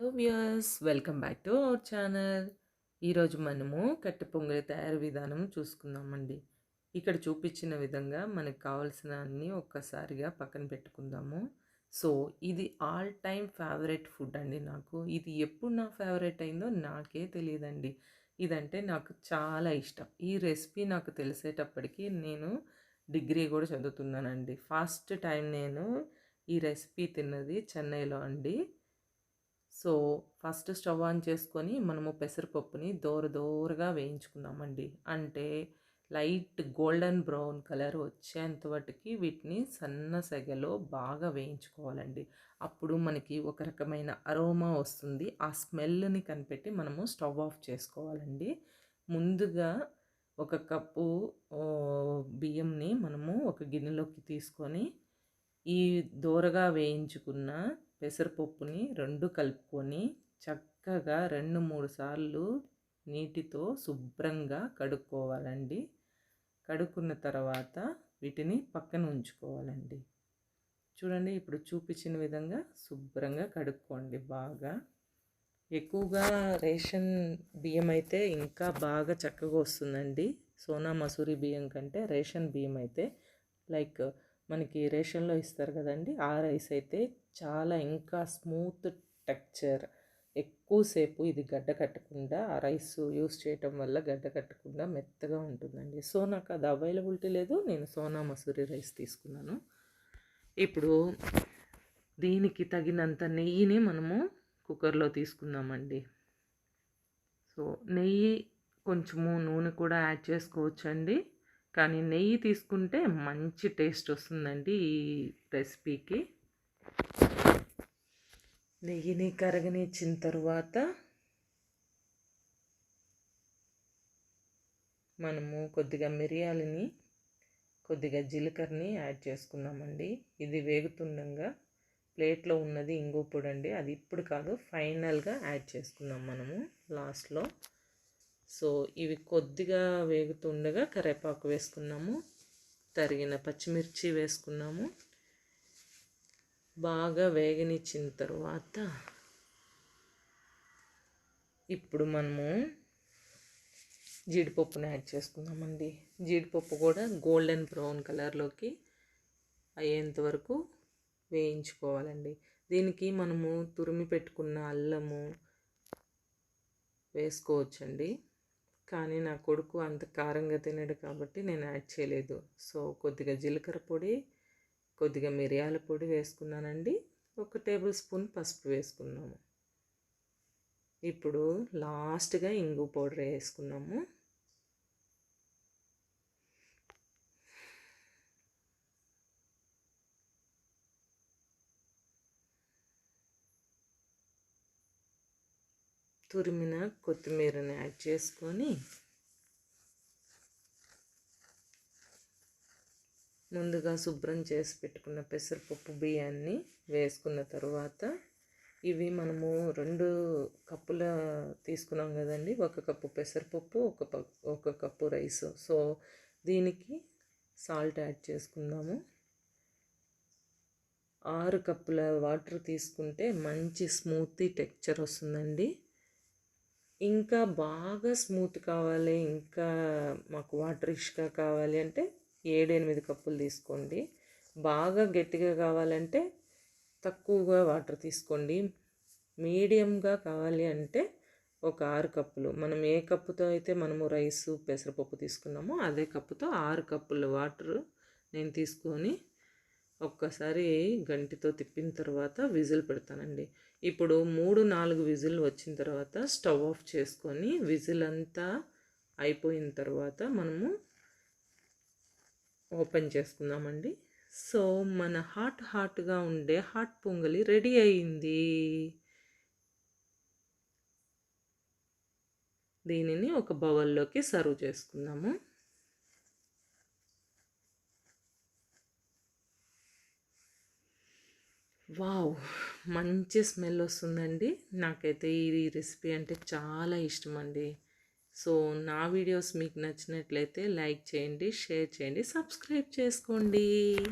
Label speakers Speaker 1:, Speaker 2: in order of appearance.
Speaker 1: Hello viewers welcome back to our channel. ఈరోజు మనము కట్టె పొంగలి తయారు విధానం చూసుకుందామండి. ఇక్కడ చూపించిన విధంగా మనకు కావాల్సిన అన్నీ ఒక్కసారిగా పక్కన పెట్టుకుందాము. సో ఇది ఆల్ టైమ్ ఫేవరెట్ ఫుడ్ అండి నాకు. ఇది ఎప్పుడు నా ఫేవరెట్ అయిందో నాకే తెలియదండి. ఇదంటే నాకు చాలా ఇష్టం. ఈ రెసిపీ నాకు తెలిసేటప్పటికి నేను డిగ్రీ కూడా చదువుతున్నానండి. ఫస్ట్ టైం నేను ఈ రెసిపీ తిన్నది చెన్నైలో అండి. సో ఫస్ట్ స్టవ్ ఆన్ చేసుకొని మనము పెసరపప్పుని దోర దోరగా వేయించుకుందామండి. అంటే లైట్ గోల్డెన్ బ్రౌన్ కలర్ వచ్చేంత వాటికి వీటిని సన్న సెగలో బాగా వేయించుకోవాలండి. అప్పుడు మనకి ఒక రకమైన అరోమా వస్తుంది. ఆ స్మెల్ని కనిపెట్టి మనము స్టవ్ ఆఫ్ చేసుకోవాలండి. ముందుగా ఒక కప్పు బియ్యంని మనము ఒక గిన్నెలోకి తీసుకొని ఈ దోరగా వేయించుకున్న పెసరపప్పుని రెండు కలుపుకొని చక్కగా రెండు మూడు సార్లు నీటితో శుభ్రంగా కడుక్కోవాలండి. కడుక్కున్న తర్వాత వీటిని పక్కన ఉంచుకోవాలండి. చూడండి ఇప్పుడు చూపించిన విధంగా శుభ్రంగా కడుక్కోండి బాగా. ఎక్కువగా రేషన్ బియ్యం అయితే ఇంకా బాగా చక్కగా వస్తుందండి. సోనా మసూరి బియ్యం కంటే రేషన్ బియ్యం అయితే లైక్ మనకి రేషన్లో ఇస్తారు కదండి ఆ రైస్ అయితే చాలా ఇంకా స్మూత్ టెక్చర్. ఎక్కువసేపు ఇది గడ్డ కట్టకుండా ఆ రైస్ యూస్ చేయటం వల్ల గడ్డ కట్టకుండా మెత్తగా ఉంటుందండి. సో నాకు అది అవైలబిలిటీ లేదు. నేను సోనా మసూరి రైస్ తీసుకున్నాను. ఇప్పుడు దీనికి తగినంత నెయ్యిని మనము కుక్కర్లో తీసుకుందామండి. సో నెయ్యి కొంచెము నూనె కూడా యాడ్ చేసుకోవచ్చండి. కానీ నెయ్యి తీసుకుంటే మంచి టేస్ట్ వస్తుందండి ఈ రెసిపీకి. నెయ్యిని కరగనిచ్చిన తర్వాత మనము కొద్దిగా మిరియాలని కొద్దిగా జీలకర్రని యాడ్ చేసుకున్నామండి. ఇది వేగుతుండగా ప్లేట్లో ఉన్నది ఇంగు పొడి అండి. అది ఇప్పుడు కాదు ఫైనల్గా యాడ్ చేసుకున్నాం మనము లాస్ట్లో. సో ఇవి కొద్దిగా వేగుతుండగా కరివేపాకు వేసుకున్నాము తరిగిన పచ్చిమిర్చి వేసుకున్నాము. బాగా వేగనిచ్చిన తర్వాత ఇప్పుడు మనము జీడిపప్పుని యాడ్ చేసుకుందామండి. జీడిపప్పు కూడా గోల్డెన్ బ్రౌన్ కలర్లోకి అయ్యేంత వరకు వేయించుకోవాలండి. దీనికి మనము తురిమి పెట్టుకున్న అల్లము వేసుకోవచ్చండి. కానీ నా కొడుకు అంత కారంగా తినడు కాబట్టి నేను యాడ్ చేయలేదు. సో కొద్దిగా జీలకర్ర పొడి కొద్దిగా మిరియాల పొడి వేసుకున్నానండి. ఒక టేబుల్ స్పూన్ పసుపు వేసుకున్నాము. ఇప్పుడు లాస్ట్గా ఇంగు పౌడర్ వేసుకున్నాము. తురిమిన కొత్తిమీరని యాడ్ చేసుకొని ముందుగా శుభ్రం చేసి పెట్టుకున్న పెసరపప్పు బియ్యాన్ని వేసుకున్న తర్వాత ఇవి మనము రెండు కప్పుల తీసుకున్నాం కదండి. ఒక కప్పు పెసరపప్పు ఒక ఒక కప్పు రైస్. సో దీనికి సాల్ట్ యాడ్ చేసుకుందాము. ఆరు కప్పుల వాటర్ తీసుకుంటే మంచి స్మూతీ టెక్చర్ వస్తుందండి. ఇంకా బాగా స్మూత్ కావాలి ఇంకా మాకు వాటర్ ఇష్గా కావాలి అంటే ఏడు ఎనిమిది కప్పులు తీసుకోండి. బాగా గట్టిగా కావాలంటే తక్కువగా వాటర్ తీసుకోండి. మీడియంగా కావాలి అంటే ఒక ఆరు కప్పులు. మనం ఏ కప్పుతో అయితే మనము రైసు పెసరపప్పు తీసుకున్నామో అదే కప్పుతో ఆరు కప్పుల వాటర్ నేను తీసుకొని ఒక్కసారి గంటితో తిప్పిన తర్వాత విజిల్ పెడతానండి. ఇప్పుడు మూడు నాలుగు విజిల్ వచ్చిన తర్వాత స్టవ్ ఆఫ్ చేసుకొని విజిల్ అంతా అయిపోయిన తర్వాత మనము ఓపెన్ చేసుకుందామండి. సో మన హాట్ హాట్గా ఉండే హాట్ పొంగలి రెడీ అయింది. దీనిని ఒక బౌల్లోకి సర్వ్ చేసుకుందాము. వావ్! మంచి స్మెల్ వస్తుందండి. నాకైతే ఈ రెసిపీ అంటే చాలా ఇష్టం అండి సో నా వీడియోస్ మీకు నచ్చినట్లయితే లైక్ చేయండి షేర్ చేయండి సబ్స్క్రైబ్ చేసుకోండి.